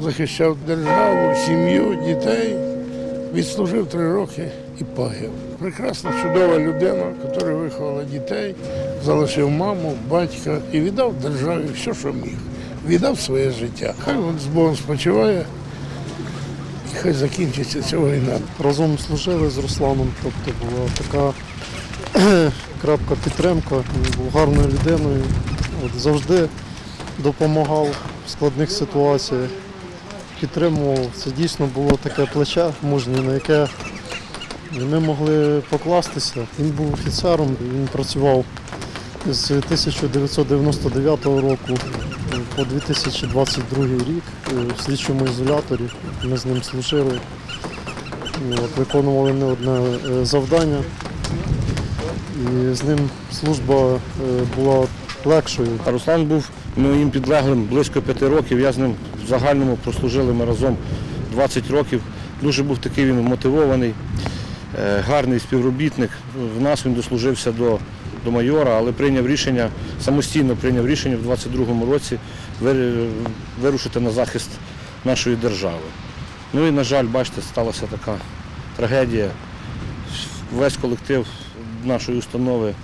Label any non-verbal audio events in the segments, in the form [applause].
Захищав державу, сім'ю, дітей. Відслужив три роки і погиб. Прекрасна, чудова людина, яка виховала дітей, залишив маму, батька і віддав державі все, що міг. Віддав своє життя. Хай він з Богом спочиває, і хай закінчиться ця війна. разом служили з Русланом, тобто була така [clears throat] крапка підтримка, він був гарною людиною, от, завжди допомагав в складних ситуаціях, підтримував. Це дійсно було таке плече мужнє, на яке ми могли покластися. Він був офіцером, він працював з 1999 року по 2022 рік е, в слідчому ізоляторі. Ми з ним служили. Ну, виконували не одне е, завдання, і з ним служба е, була легшою. Руслан був моїм підлеглим близько п'яти років. Я з ним в загальному прослужили ми разом 20 років. Дуже був такий він мотивований, е, гарний співробітник. В нас він дослужився до, до майора, але прийняв рішення, самостійно прийняв рішення в 22-му році вирушити на захист нашої держави. Ну і, на жаль, бачите, сталася така трагедія. Весь колектив нашої установи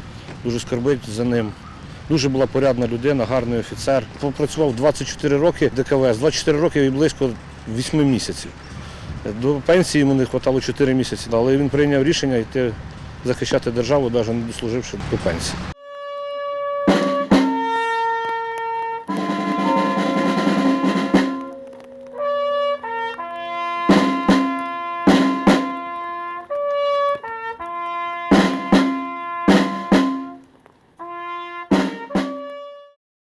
дуже скорбить за ним. Дуже була порядна людина, гарний офіцер. Попрацював 24 роки ДКВС, 24 роки і близько 8 місяців. До пенсії йому не вистачало 4 місяці, але він прийняв рішення йти захищати державу, навіть не дослуживши до пенсії.